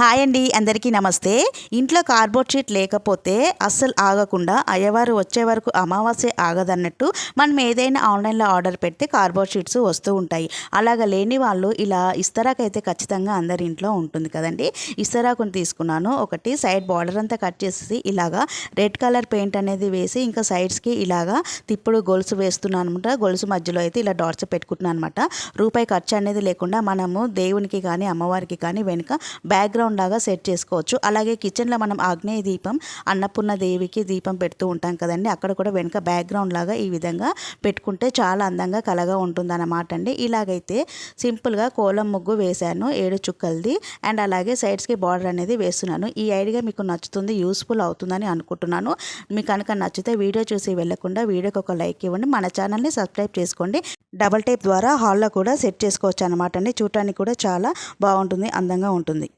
Hi అండి అందరికీ నమస్తే. ఇంట్లో కార్బోర్డ్ షీట్ లేకపోతే అస్సలు ఆగకుండా అయ్యవారు వచ్చే వరకు అమావాస్య ఆగదన్నట్టు మనం ఏదైనా ఆన్లైన్లో ఆర్డర్ పెడితే కార్బోర్డ్ షీట్స్ వస్తూ ఉంటాయి. అలాగ లేని వాళ్ళు ఇలా ఇస్తరాకైతే ఖచ్చితంగా అందరి ఇంట్లో ఉంటుంది కదండి. ఇస్తరాకుని తీసుకున్నాను. ఒకటి సైడ్ బార్డర్ అంతా కట్ చేసి ఇలాగా రెడ్ కలర్ పెయింట్ అనేది వేసి ఇంకా సైడ్స్కి ఇలాగా తిప్పుడు గొలుసు వేస్తున్నాను అనమాట గొలుసు మధ్యలో అయితే ఇలా డాట్స్ పెట్టుకుంటున్నాను అనమాట రూపాయి ఖర్చు అనేది లేకుండా మనము దేవునికి కానీ అమ్మవారికి కానీ వెనుక బ్యాక్గ్రౌండ్ లాగా సెట్ చేసుకోవచ్చు. అలాగే కిచెన్లో మనం ఆగ్నేయ దీపం అన్నపూర్ణ దేవికి దీపం పెడుతూ ఉంటాం కదండి. అక్కడ కూడా వెనుక బ్యాక్గ్రౌండ్ లాగా ఈ విధంగా పెట్టుకుంటే చాలా అందంగా కలగా ఉంటుంది అన్నమాట అండి. ఇలాగైతే సింపుల్గా కోలం ముగ్గు వేశాను ఏడు చుక్కలది. అండ్ అలాగే సైడ్స్కి బార్డర్ అనేది వేస్తున్నాను. ఈ ఐడియా మీకు నచ్చుతుంది యూస్ఫుల్ అవుతుందని అనుకుంటున్నాను. మీకు కనుక నచ్చితే వీడియో చూసి వెళ్ళకుండా వీడియోకి ఒక లైక్ ఇవ్వండి. మన ఛానల్ని సబ్స్క్రైబ్ చేసుకోండి. డబల్ టైప్ ద్వారా హాల్లో కూడా సెట్ చేసుకోవచ్చు అనమాట అండి. చూడటానికి కూడా చాలా బాగుంటుంది అందంగా ఉంటుంది.